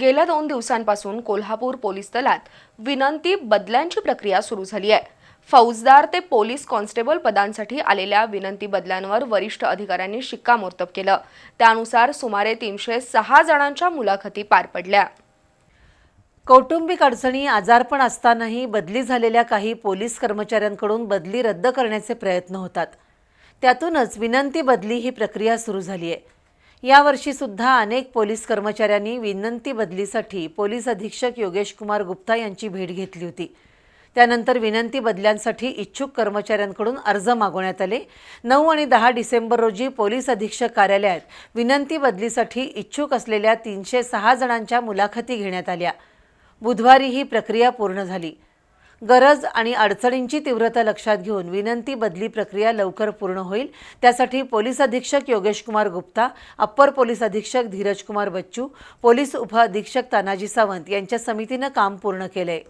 गेल्या दोन दिवसांपासून कोल्हापूर पोलीस दलात विनंती बदल्यांची प्रक्रिया सुरू झाली आहे. फौजदार ते पोलीस कॉन्स्टेबल पदांसाठी आलेल्या विनंती बदल्यांवर वरिष्ठ अधिकाऱ्यांनी शिक्कामोर्तब केलं. त्यानुसार सुमारे तीनशे सहा जणांच्या मुलाखती पार पडल्या. कौटुंबिक अडचणी आजारपण असतानाही बदली झालेल्या काही पोलीस कर्मचाऱ्यांकडून बदली रद्द करण्याचे प्रयत्न होतात. त्यातूनच विनंती बदली ही प्रक्रिया सुरू झाली आहे. यावर्षी सुद्धा अनेक पोलीस कर्मचाऱ्यांनी विनंती बदलीसाठी पोलीस अधीक्षक योगेश कुमार गुप्ता यांची भेट घेतली होती. त्यानंतर विनंती बदल्यांसाठी इच्छुक कर्मचाऱ्यांकडून अर्ज मागवण्यात आले. नऊ आणि दहा डिसेंबर रोजी पोलीस अधीक्षक कार्यालयात विनंती बदलीसाठी इच्छुक असलेल्या तीनशे सहा जणांच्या मुलाखती घेण्यात आल्या. बुधवारी ही प्रक्रिया पूर्ण झाली. गरज आणि अडचणींची तीव्रता लक्षात घेऊन विनंती बदली प्रक्रिया लवकर पूर्ण होईल. त्यासाठी पोलीस अधीक्षक योगेश कुमार गुप्ता अप्पर पोलीस अधीक्षक धीरज कुमार बच्चू पोलीस उपअधीक्षक तानाजी सावंत यांच्या समितीनं काम पूर्ण केलंय.